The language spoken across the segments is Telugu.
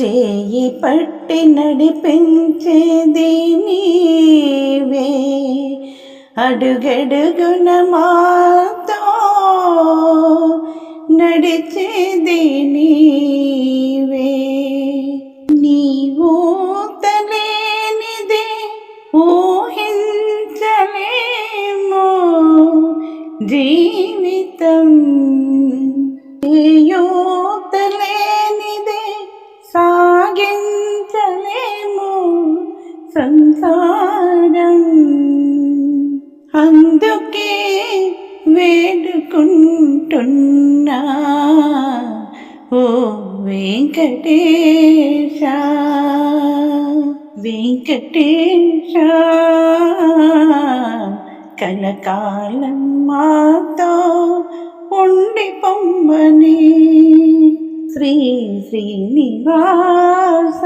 చేయి పట్టి నడిపించేది నీవే. అడుగడుగున మాతో నడిచేది నీవే. నీవు తలేనిదే ఊహించలేమో జీవితం సారం అందుకే వేడుకుంటున్నా. ఓ వెంకటేశ వెంకటేశ కలకాలం మాతో ఉండి పొమ్మని శ్రీ శ్రీనివాస.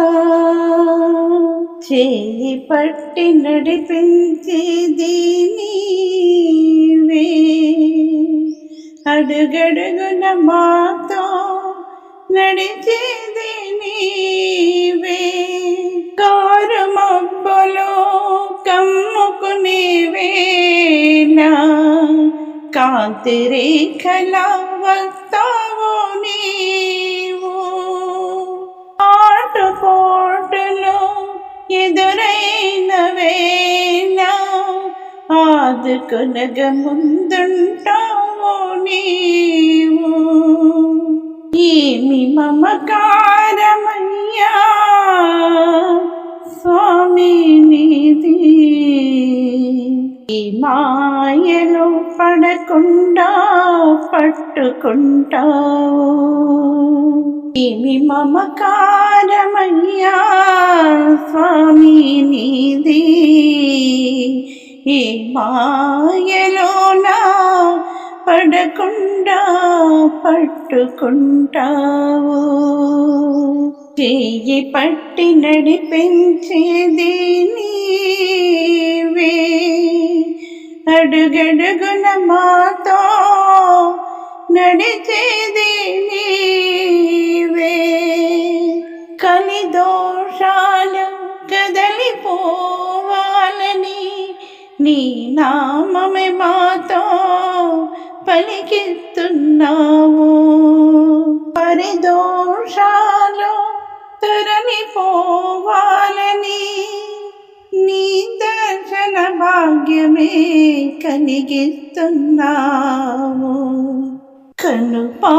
చేయి పట్టి నడిపించేది నీవే. అడుగడుగున మాతో నడిచేది నీవే. కారు మబ్బులో కమ్ముకునే వేళ కాంతి వస్తావు నీ ఎదురైన వేళ ఆదుకునగ ముందుంటావు నీవు ఏమి మమకారమయ్యా స్వామి నీది ఈ మాయలో పడకుండా పట్టుకుంటావు ఏమి మమకారమయ్యా స్వామి నీది? ఏ మాయలోనా పడకుండా పట్టుకుంటావు? చెయ్యి పట్టి నడిపించేది నీవే. అడుగడుగున మాతో నడిచేది నీ దోషాలు కదలిపోవాలని నీ నామమే మాతో పలికిస్తున్నావు. పరిదోషాలు తరలిపోవాలని నీ దర్శన భాగ్యమే కలిగిస్తున్నావు. కనుపా